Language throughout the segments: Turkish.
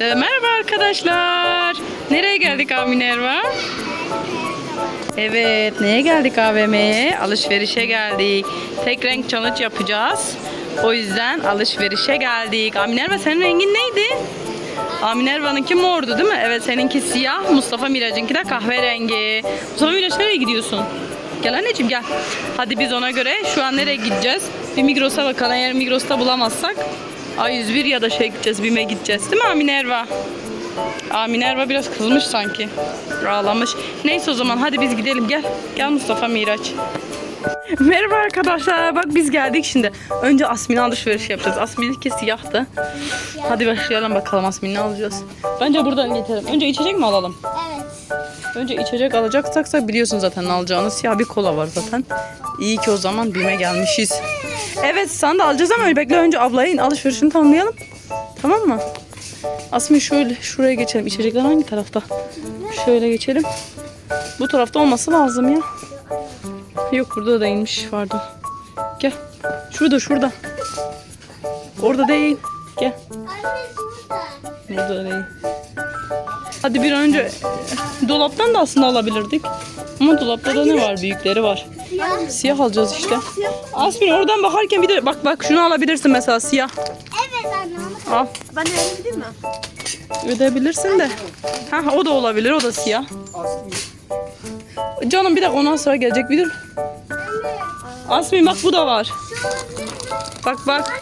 Ee, merhaba arkadaşlar. Nereye geldik abi Minerva? Evet, neye geldik AVM'ye? Alışverişe geldik. Tek renk challenge yapacağız. O yüzden alışverişe geldik. Abi Minerva senin rengin neydi? Aminerva'nınki mordu değil mi? Evet seninki siyah, Mustafa Miraç'ınki de kahverengi. Mustafa Miraç nereye gidiyorsun? Gel anneciğim gel. Hadi biz ona göre şu an nereye gideceğiz? Bir Migros'a bakalım. Eğer Migros'ta bulamazsak A101 ya da şey gideceğiz, BİM'e gideceğiz. Değil mi Aminerva? Aa Minerva biraz kızmış sanki. Ağlamış. Neyse o zaman hadi biz gidelim gel. Gel Mustafa Miraç. Merhaba arkadaşlar. Bak biz geldik şimdi. Önce Asmin'e alışveriş yapacağız. Asmin'inki siyahtı. Hadi başlayalım bakalım Asmin ne alacağız. Bence buradan getirelim. Önce içecek mi alalım? Evet. Önce içecek alacaksak biliyorsun zaten alacağını. Siyah bir kola var zaten. İyi ki o zaman BİM'e gelmişiz. Evet sen de alacağız ama bekle önce ablayın alışverişini tamamlayalım. Tamam mı? Asmin şöyle şuraya geçelim. İçecekler hangi tarafta? Şöyle geçelim. Bu tarafta olması lazım ya. Yok burada da değilmiş. Pardon. Gel. Şurada şurada. Orada değil. Gel. Burada değil. Hadi bir an önce dolaptan da aslında alabilirdik. Ama dolapta da ne var? Büyükleri var. Siyah. Alacağız işte. Asmin oradan bakarken bir de bak bak şunu alabilirsin mesela siyah. Evet anne Al. Ben de gideyim mi? Ödeyebilirsin de. Ha o da olabilir. O da siyah. Canım bir dakika ondan sonra gelecek bir dur. Asmin bak bu da var. Bak bak.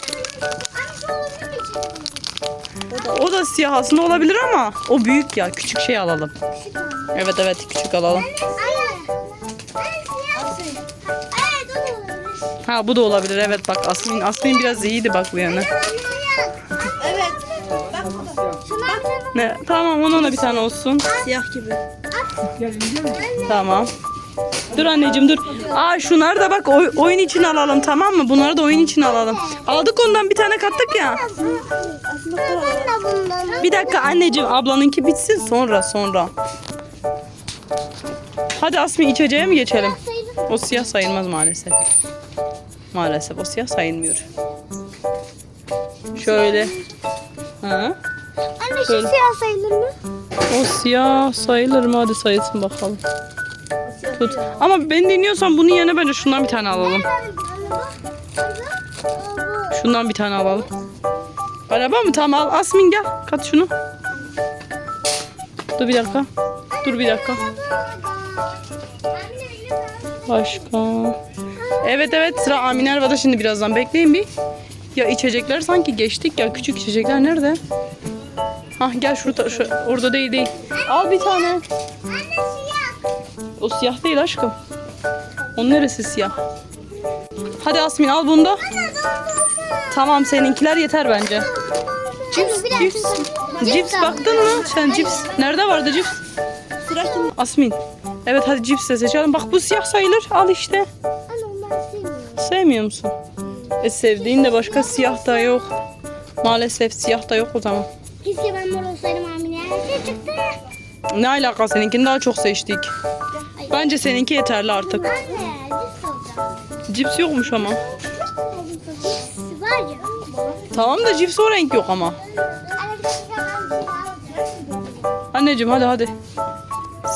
O da siyah aslında olabilir ama o büyük ya. Küçük şey alalım. Evet evet küçük alalım. Ha bu da olabilir evet bak Asmin Asmin biraz iyiydi bak bu yana. Evet. Bak. Ne tamam ona da bir tane olsun. Siyah gibi. Tamam. Dur anneciğim dur. Aa şunları da bak oy- oyun için alalım tamam mı? Bunları da oyun için alalım. Aldık ondan bir tane kattık ya. Bir dakika anneciğim ablanınki bitsin sonra sonra. Hadi Asmi içeceğe mi geçelim? O siyah sayılmaz maalesef. Maalesef o siyah sayılmıyor. Şöyle. Ha? Anne şu Şöyle. siyah sayılır mı? O siyah sayılır mı? Hadi sayılsın bakalım. Tut. Ama beni dinliyorsan bunun yerine bence şundan bir tane alalım. Şundan bir tane alalım. Araba mı? Tamam al. Asmin gel. Kat şunu. Dur bir dakika. Dur bir dakika. Başka. Evet evet sıra Aminerva'da şimdi birazdan. Bekleyin bir. Ya içecekler sanki geçtik ya. Küçük içecekler nerede? Hah gel şurada. Şu, orada değil değil. Al bir tane. O siyah değil aşkım. Onun neresi siyah? Hadi Asmin al bunu da. Tamam seninkiler yeter bence. Cips. Cips. Cips baktın mı? Sen cips. Nerede vardı cips? Sıra kim? Asmin. Evet hadi cips de seçelim. Bak bu siyah sayılır. Al işte. Sevmiyor musun? E sevdiğin de başka siyah da yok. Maalesef siyah da yok o zaman. Keşke ben mor olsaydım Amine. Her şey çıktı. Ne alaka seninkini daha çok seçtik. Bence seninki yeterli artık. Anne cips alacağım. Cips yokmuş ama. Tamam da cips o renk yok ama. Anneciğim hadi hadi.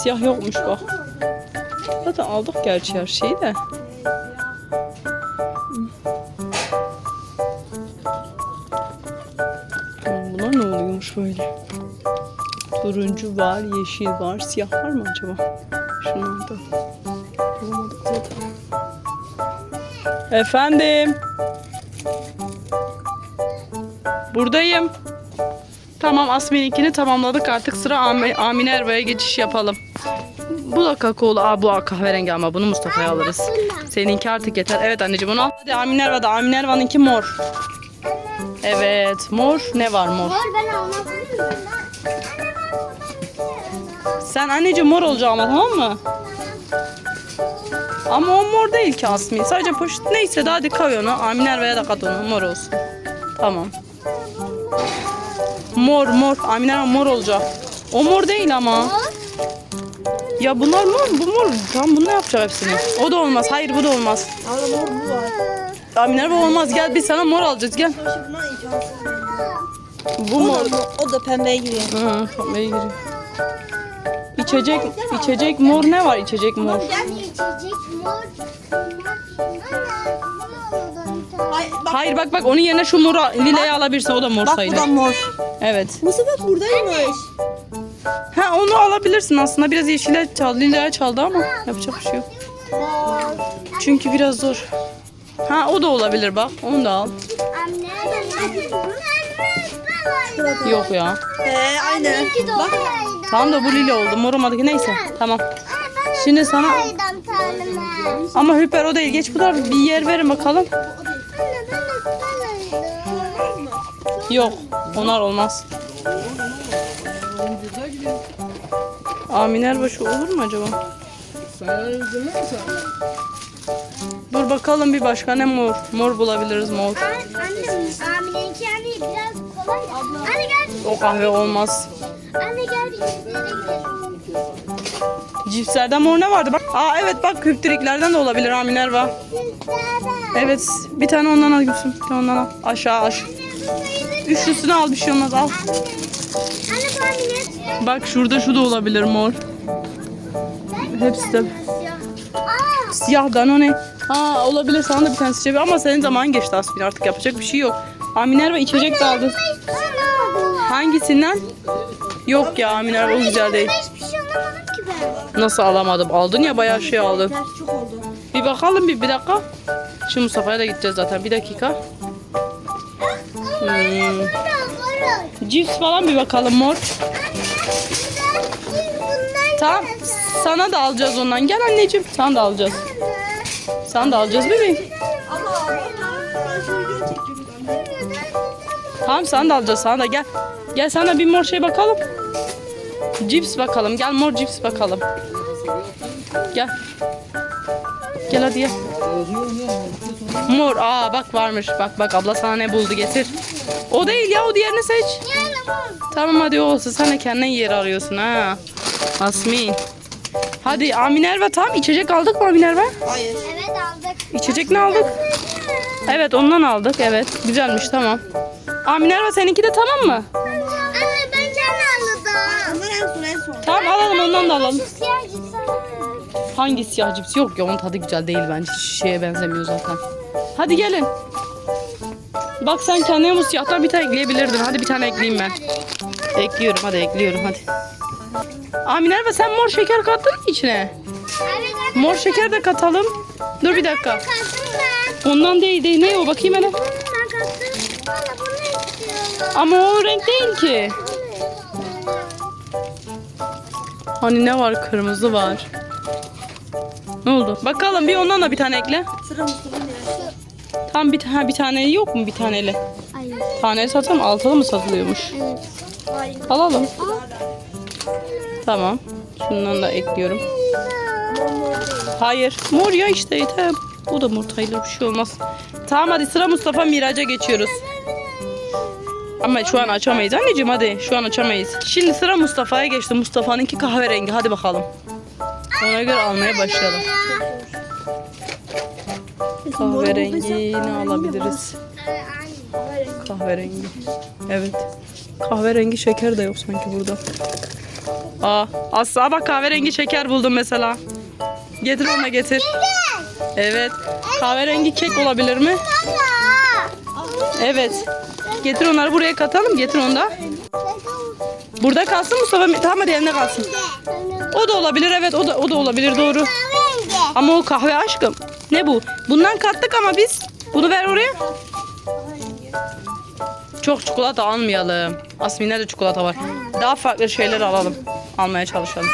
Siyah yokmuş bak. Zaten aldık gerçi her şeyi de. Bunlar ne oluyormuş böyle? Turuncu var, yeşil var, siyah var mı acaba? Şunlarda. Bulamadık zaten. Efendim. Buradayım. Tamam Asmin'inkini tamamladık artık sıra Ami- Amine Erva'ya geçiş yapalım. Bu da kakaolu. Aa bu kahverengi ama bunu Mustafa'ya alırız. Seninki artık yeter. Evet anneciğim onu al. Hadi Amine Erva'da. Amine Erva'nınki mor. Evet mor. Ne var mor? Mor ben almaz mıyım? Sen anneciğim mor olacak ama tamam mı? Ama o mor değil ki Asmin. Sadece poşet neyse de hadi koy onu. Amine Erva'ya da kat onu. Mor olsun. Tamam. Mor mor. Amine Erva mor olacak. O mor değil ama. Ya bunlar mor, bu mor. Tamam bunu yapacak hepsini. O da olmaz. Hayır bu da olmaz. Mor bu var. Aminer bu olmaz. Gel biz sana mor alacağız. Gel. Bu mor. o da pembeye giriyor. Hı, pembeye giriyor. İçecek, içecek mor ne var içecek mor? İçecek mor. Bak, Hayır bak bak onun yerine şu moru lilayı alabilirsin o da mor bak bu sayılır. da mor. Evet. Bu sefer buradaymış. Ha onu alabilirsin aslında biraz yeşile çaldı, lilaya çaldı ama yapacak bir şey yok. Çünkü biraz zor. Ha o da olabilir bak onu da al. Yok ya. Ee, aynı. Bak. Tamam da bu lila oldu. Mor olmadı ki neyse. Tamam. Şimdi sana ama hüper o değil. Geç bu da bir yer verin bakalım. Yok. Onlar olmaz. Aa Minerva olur mu acaba? Dur bakalım bir başka ne mor? Mor bulabiliriz mor. Anne gel. O kahve olmaz. Anne gel. Cipslerden mor ne vardı? Bak. Aa evet bak küptriklerden de olabilir ha Minerva. Evet bir tane ondan al Gülsüm. Bir tane ondan al. Aşağı aş. Üçlüsünü al bir şey olmaz al. Bak şurada şu da olabilir mor. Hepsi de. Siyah Danone. Ha olabilir sana da bir tane seçebilir ama senin zaman geçti Asmin artık yapacak bir şey yok. Aa Minerva içecek de aldı. Hangisinden? Yok ya Minerva o güzel değil. Hiçbir şey anlamadım ki ben. Nasıl alamadım? Aldın ya bayağı şey aldın. Bir bakalım bir, bir dakika. Şu Mustafa'ya da gideceğiz zaten. Bir dakika. Hmm. Cips falan bir bakalım mor. Tamam. Sana da alacağız ondan. Gel anneciğim. Sana da alacağız. Sana da alacağız bebeğim. Tamam sana da alacağız. Sana da gel. Gel sana bir mor şey bakalım. Cips bakalım. Gel mor cips bakalım. Gel. Gel hadi gel. Mor. Aa bak varmış. Bak bak abla sana ne buldu getir. O değil ya o diğerini seç. Tamam hadi o olsun. Sen de kendine yer arıyorsun ha. Asmin. Hadi Aa, Minerva tamam içecek aldık mı Minerva? Hayır. Evet aldık. İçecek ne aldık? Evet ondan aldık evet. Güzelmiş tamam. Aa Minerva seninki de tamam mı? Anne ben can aldım. Tamam alalım ondan da alalım. Hangi siyah cips? Yok ya onun tadı güzel değil bence. Hiç şeye benzemiyor zaten. Hadi gelin. Bak sen kendine bu siyahtan bir tane ekleyebilirdin. Hadi bir tane ekleyeyim ben. Ekliyorum hadi ekliyorum hadi. Aa Minerva sen mor şeker kattın mı içine? Mor şeker de katalım. Dur bir dakika. Ondan değil değil. Ne o bakayım hele. Ama o renk değil ki. Hani ne var? Kırmızı var. Oldu? Bakalım bir ondan da bir tane ekle. Tam bir, ha, bir tane yok mu bir taneli? Hayır. Taneli satalım altılı mı satılıyormuş? Evet. Alalım. Tamam. Şundan da ekliyorum. Hayır. Mor ya işte. yeter. Bu da mor sayılır bir şey olmaz. Tamam hadi sıra Mustafa Miraç'a geçiyoruz. Ama şu an açamayız anneciğim hadi. Şu an açamayız. Şimdi sıra Mustafa'ya geçti. Mustafa'nınki kahverengi. Hadi bakalım. Ona göre almaya başlayalım. Kahverengi ne alabiliriz? Kahverengi. Evet. Kahverengi şeker de yok sanki burada. Aa, asla bak kahverengi şeker buldum mesela. Getir ona getir. Evet. Kahverengi kek olabilir mi? Evet. Getir onları buraya katalım. Getir onu da. Burada kalsın Mustafa. Tamam hadi elinde kalsın. O da olabilir evet o da o da olabilir doğru. Ama o kahve aşkım. Ne bu? Bundan kattık ama biz. Bunu ver oraya. Çok çikolata almayalım. Asmin'de de çikolata var. Daha farklı şeyler alalım. Almaya çalışalım.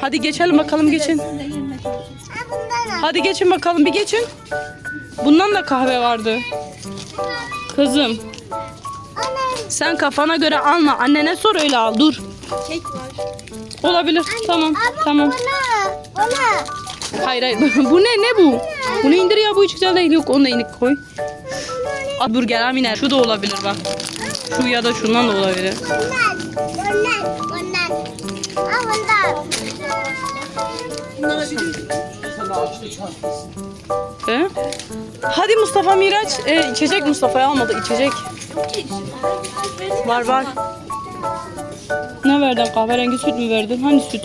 Hadi geçelim bakalım geçin. Hadi geçin bakalım bir geçin. Bundan da kahve vardı. Kızım sen kafana göre alma. Annene sor öyle al dur. Kek var. Olabilir. Tamam. Tamam. Bana. Bana. Hayır hayır. bu ne ne bu? Bunu indir ya bu hiç güzel değil. Yok onu da indir koy. Hamburger aminer. Şu da olabilir bak. Şu ya da şundan da olabilir. He? Hadi Mustafa Miraç. E, içecek Mustafa'ya almadı içecek. Var var. Ne verdin? Kahverengi süt mü verdin? Hani süt?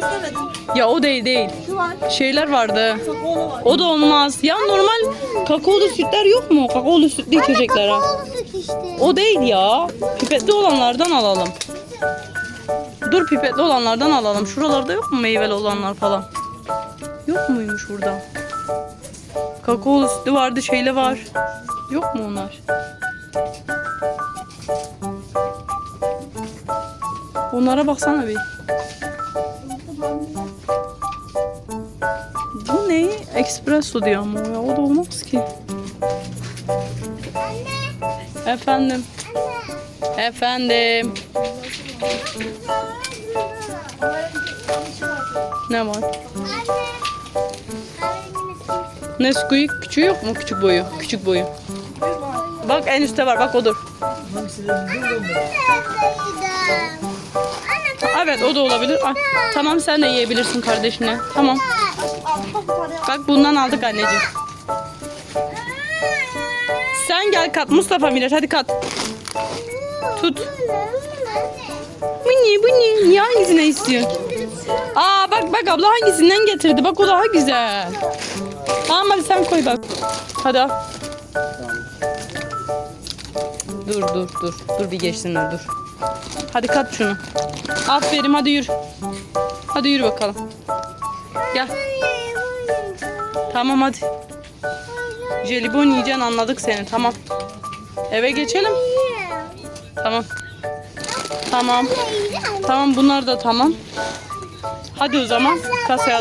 İstemedim. Ya o değil değil. Şu var. Şeyler vardı. Kakaolu var. O da olmaz. Ya normal kakaolu sütler yok mu? Kakaolu sütlü içecekler ha. Kakaolu süt işte. O değil ya. Pipetli olanlardan alalım. Dur pipetli olanlardan alalım. Şuralarda yok mu meyveli olanlar falan? Yok muymuş burada? Kakaolu sütlü vardı, şeyle var. Yok mu onlar? Onlara baksana bir. Espresso diyor ama o ya. O da olmaz ki. Anne. Efendim. Anne. Efendim. Ne var? Anne. Nesquik küçüğü yok mu? Küçük boyu. Küçük boyu. Bak en üstte var. Bak odur. Evet o da olabilir. Ah, tamam sen de yiyebilirsin kardeşine. Tamam. Bak bundan aldık anneciğim. Sen gel kat Mustafa Miraç hadi kat. Tut. Bu ne bu ne? Niye hangisine istiyorsun? Aa bak bak abla hangisinden getirdi. Bak o daha güzel. Tamam hadi sen koy bak. Hadi al. Dur dur dur. Dur bir geçsinler dur. Hadi kat şunu. Aferin hadi yürü. Hadi yürü bakalım. Gel. Tamam hadi. Jelibon yiyeceksin anladık seni tamam. Eve geçelim. Tamam. Tamam. Tamam bunlar da tamam. Hadi o zaman kasaya